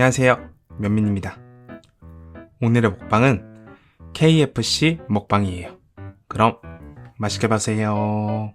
안녕하세요. 면민입니다. 오늘의 먹방은 KFC 먹방이에요. 그럼 맛있게 보세요.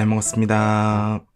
잘 먹었습니다.